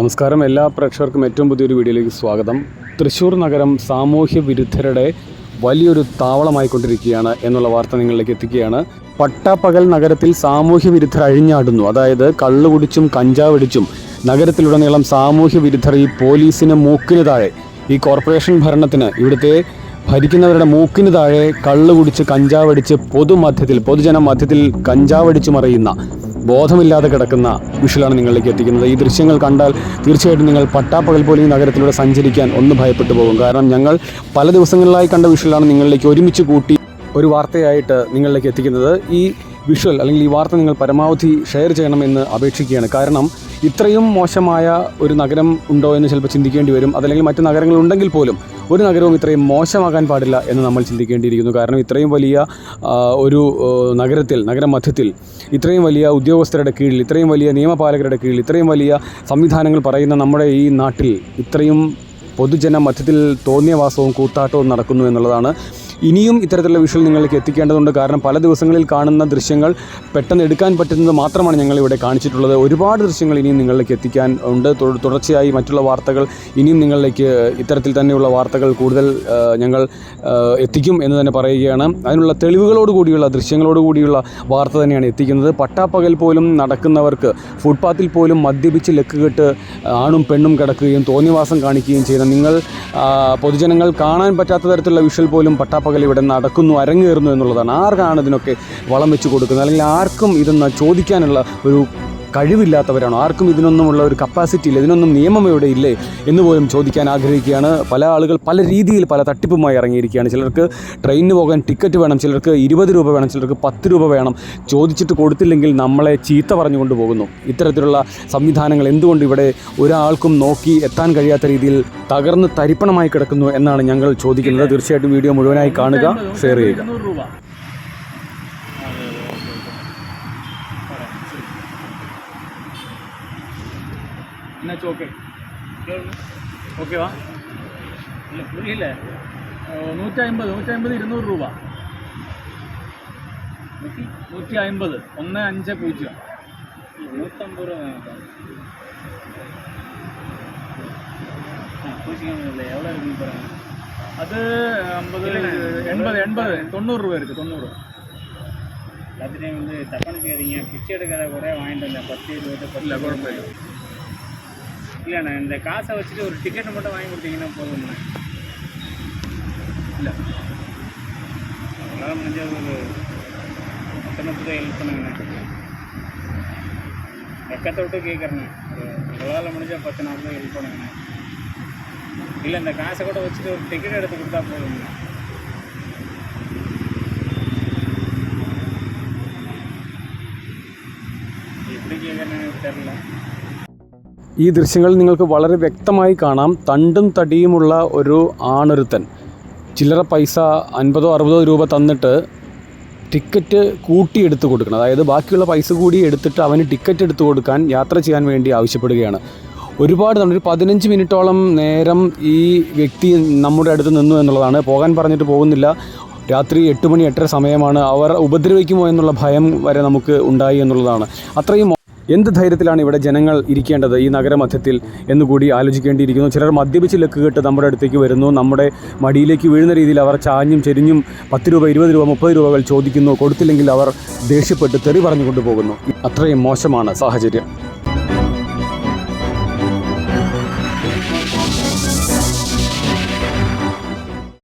നമസ്കാരം. എല്ലാ പ്രേക്ഷകർക്കും ഏറ്റവും പുതിയൊരു വീഡിയോയിലേക്ക് സ്വാഗതം. തൃശ്ശൂർ നഗരം സാമൂഹ്യ വിരുദ്ധരുടെ വലിയൊരു താവളമായിക്കൊണ്ടിരിക്കുകയാണ് എന്നുള്ള വാർത്ത നിങ്ങളിലേക്ക് എത്തിക്കുകയാണ്. പട്ടാപ്പകൽ നഗരത്തിൽ സാമൂഹ്യ വിരുദ്ധർ അഴിഞ്ഞാടുന്നു. അതായത് കള്ളുകുടിച്ചും കഞ്ചാവടിച്ചും നഗരത്തിലുടനീളം സാമൂഹ്യ വിരുദ്ധർ ഈ പോലീസിന് മൂക്കിന് താഴെ ഈ കോർപ്പറേഷൻ ഭരണത്തിന് ഇവിടുത്തെ ഭരിക്കുന്നവരുടെ മൂക്കിന് താഴെ കള്ളു കുടിച്ച് കഞ്ചാവടിച്ച് പൊതുമധ്യത്തിൽ പൊതുജന മധ്യത്തിൽ കഞ്ചാവടിച്ചു മറിയുന്ന ബോധമില്ലാതെ കിടക്കുന്ന വിഷുലാണ് നിങ്ങളിലേക്ക് എത്തിക്കുന്നത്. ഈ ദൃശ്യങ്ങൾ കണ്ടാൽ തീർച്ചയായിട്ടും നിങ്ങൾ പട്ടാപ്പകൽ പോലും ഈ നഗരത്തിലൂടെ സഞ്ചരിക്കാൻ ഒന്ന് ഭയപ്പെട്ടു പോകും. കാരണം ഞങ്ങൾ പല ദിവസങ്ങളിലായി കണ്ട വിഷുലാണ് നിങ്ങളിലേക്ക് ഒരുമിച്ച് കൂട്ടി ഒരു വാർത്തയായിട്ട് നിങ്ങളിലേക്ക് എത്തിക്കുന്നത്. ഈ വിഷ്വൽ അല്ലെങ്കിൽ ഈ വാർത്ത നിങ്ങൾ പരമാവധി ഷെയർ ചെയ്യണമെന്ന് അപേക്ഷിക്കുകയാണ്. കാരണം ഇത്രയും മോശമായ ഒരു നഗരം ഉണ്ടോ എന്ന് ചിലപ്പോൾ ചിന്തിക്കേണ്ടി വരും. അതല്ലെങ്കിൽ മറ്റ് നഗരങ്ങളുണ്ടെങ്കിൽ പോലും ഒരു നഗരവും ഇത്രയും മോശമാകാൻ പാടില്ല എന്ന് നമ്മൾ ചിന്തിക്കേണ്ടിയിരിക്കുന്നു. കാരണം ഇത്രയും വലിയ ഒരു നഗരത്തിൽ നഗരമധ്യത്തിൽ ഇത്രയും വലിയ ഉദ്യോഗസ്ഥരുടെ കീഴിൽ ഇത്രയും വലിയ നിയമപാലകരുടെ കീഴിൽ ഇത്രയും വലിയ സംവിധാനങ്ങൾ പറയുന്ന നമ്മുടെ ഈ നാട്ടിൽ ഇത്രയും പൊതുജന മധ്യത്തിൽ തോന്നിയവാസവും കൂത്താട്ടവും നടക്കുന്നു എന്നുള്ളതാണ് ഇനിയും ഇത്തരത്തിലുള്ള വിഷ്വൽ നിങ്ങൾക്ക് എത്തിക്കേണ്ടതുണ്ട്. കാരണം പല ദിവസങ്ങളിൽ കാണുന്ന ദൃശ്യങ്ങൾ പെട്ടെന്ന് എടുക്കാൻ പറ്റുന്നത് മാത്രമാണ് ഞങ്ങൾ ഇവിടെ കാണിച്ചിട്ടുള്ളത്. ഒരുപാട് ദൃശ്യങ്ങൾ ഇനിയും നിങ്ങളിലേക്ക് എത്തിക്കാൻ ഉണ്ട്. തുടർച്ചയായി മറ്റുള്ള വാർത്തകൾ ഇനിയും നിങ്ങളിലേക്ക് ഇത്തരത്തിൽ തന്നെയുള്ള വാർത്തകൾ കൂടുതൽ ഞങ്ങൾ എത്തിക്കും എന്ന് തന്നെ പറയുകയാണ്. അതിനുള്ള തെളിവുകളോട് കൂടിയുള്ള ദൃശ്യങ്ങളോട് കൂടിയുള്ള വാർത്ത തന്നെയാണ് എത്തിക്കുന്നത്. പട്ടാപ്പകൽ പോലും നടക്കുന്നവർക്ക് ഫുട്പാത്തിൽ പോലും മദ്യപിച്ച് ലക്കുകെട്ട് ആണും പെണ്ണും കിടക്കുകയും തോന്നിവാസം കാണിക്കുകയും ചെയ്യുന്ന നിങ്ങൾ പൊതുജനങ്ങൾ കാണാൻ പറ്റാത്ത തരത്തിലുള്ള വിഷ്വൽ പോലും പട്ടാപ്പകൽ ഇവിടെ നടക്കുന്നു അരങ്ങേറുന്നു എന്നുള്ളതാണ്. ആർക്കാണ് ഇതിനൊക്കെ വളം വെച്ച് കൊടുക്കുന്നത്? അല്ലെങ്കിൽ ആർക്കും ഇതൊന്ന് ചോദിക്കാനുള്ള ഒരു കഴിവില്ലാത്തവരാണോ? ആർക്കും ഇതിനൊന്നുമുള്ള ഒരു കപ്പാസിറ്റി ഇല്ല. ഇതിനൊന്നും നിയമം ഇവിടെ ഇല്ലേ എന്ന് പോലും ചോദിക്കാൻ ആഗ്രഹിക്കുകയാണ്. പല ആളുകൾ പല രീതിയിൽ പല തട്ടിപ്പുമായി ഇറങ്ങിയിരിക്കുകയാണ്. ചിലർക്ക് ട്രെയിനിന് പോകാൻ ടിക്കറ്റ് വേണം ചിലർക്ക് ഇരുപത് രൂപ വേണം ചിലർക്ക് പത്ത് രൂപ വേണം. ചോദിച്ചിട്ട് കൊടുത്തില്ലെങ്കിൽ നമ്മളെ ചീത്ത പറഞ്ഞുകൊണ്ട് പോകുന്നു. ഇത്തരത്തിലുള്ള സംവിധാനങ്ങൾ എന്തുകൊണ്ട് ഇവിടെ ഒരാൾക്കും നോക്കി എത്താൻ കഴിയാത്ത രീതിയിൽ തകർന്ന് തരിപ്പണമായി കിടക്കുന്നു എന്നാണ് ഞങ്ങൾ ചോദിക്കുന്നത്. തീർച്ചയായിട്ടും വീഡിയോ മുഴുവനായി കാണുക ഷെയർ ചെയ്യുക. என்னாச்சு ஓகே ஓகேவா இல்லை புரியல നൂറ്റി അമ്പത് നൂറ്റി അമ്പത് ഇരുന്നൂറ് രൂപ. നൂറ്റി അമ്പത് ഒന്ന് അഞ്ച് പൂജ്യം. ഇരുന്നൂറ്റമ്പത് രൂപ എവിടെ ഇറങ്ങി പറയാം അത് അമ്പത് എൺപത് എൺപത്. തൊണ്ണൂറ് രൂപ എടുക്കും തൊണ്ണൂറ്. எல்லாத்துலேயும் வந்து தப்பனுக்கு எறிங்க பிச்சை எடுக்கிற கூட வாங்கிட்டு வந்தேன் பத்து இருபது பத்து இல்லை குழப்பம் இல்லைண்ணா இந்த காசை வச்சுட்டு ஒரு டிக்கெட் மட்டும் வாங்கி கொடுத்தீங்கன்னா போதும்ண்ணா இல்லை. உங்களால் முடிஞ்ச ஒரு பத்தொன்பது ஹெல்ப் பண்ணுங்கண்ணா வெக்கத்தை விட்டு கேட்குறேண்ணே உங்களால் முடிஞ்ச பத்து நாற்பது ஹெல்ப் பண்ணுங்கண்ணே இல்லை இந்த காசை கூட வச்சுட்டு ஒரு டிக்கெட் எடுத்து கொடுத்தா போதும்ண்ணா எப்படி கேட்குறேன்னு தெரில ഈ ദൃശ്യങ്ങളിൽ നിങ്ങൾക്ക് വളരെ വ്യക്തമായി കാണാം തണ്ടും തടിയുമുള്ള ഒരു ആണൊരുത്തൻ. ചില്ലറ പൈസ അൻപതോ അറുപതോ രൂപ തന്നിട്ട് ടിക്കറ്റ് കൂട്ടിയെടുത്ത് കൊടുക്കണം. അതായത് ബാക്കിയുള്ള പൈസ കൂടി എടുത്തിട്ട് അവന് ടിക്കറ്റ് എടുത്ത് കൊടുക്കാൻ യാത്ര ചെയ്യാൻ വേണ്ടി ആവശ്യപ്പെടുകയാണ്. ഒരുപാട് തവണ ഒരു പതിനഞ്ച് മിനിറ്റോളം നേരം ഈ വ്യക്തി നമ്മുടെ അടുത്ത് നിന്നു എന്നുള്ളതാണ്. പോകാൻ പറഞ്ഞിട്ട് പോകുന്നില്ല. രാത്രി എട്ട് മണി എട്ടര സമയമാണ്. അവർ ഉപദ്രവിക്കുമോ എന്നുള്ള ഭയം വരെ നമുക്ക് ഉണ്ടായി എന്നുള്ളതാണ്. അത്രയും എന്ത് ധൈര്യത്തിലാണ് ഇവിടെ ജനങ്ങൾ ഇരിക്കേണ്ടത് ഈ നഗരമധ്യത്തിൽ എന്നുകൂടി ആലോചിക്കേണ്ടിയിരിക്കുന്നു. ചിലർ മദ്യപിച്ച് ലക്കുകെട്ട് നമ്മുടെ അടുത്തേക്ക് വരുന്നു. നമ്മുടെ മടിയിലേക്ക് വീഴുന്ന രീതിയിൽ അവർ ചാഞ്ഞും ചെരിഞ്ഞും പത്ത് രൂപ ഇരുപത് രൂപ മുപ്പത് രൂപകൾ ചോദിക്കുന്നു. കൊടുത്തില്ലെങ്കിൽ അവർ ദേഷ്യപ്പെട്ട് തെറി പറഞ്ഞു കൊണ്ടുപോകുന്നു അത്രയും മോശമാണ് സാഹചര്യം.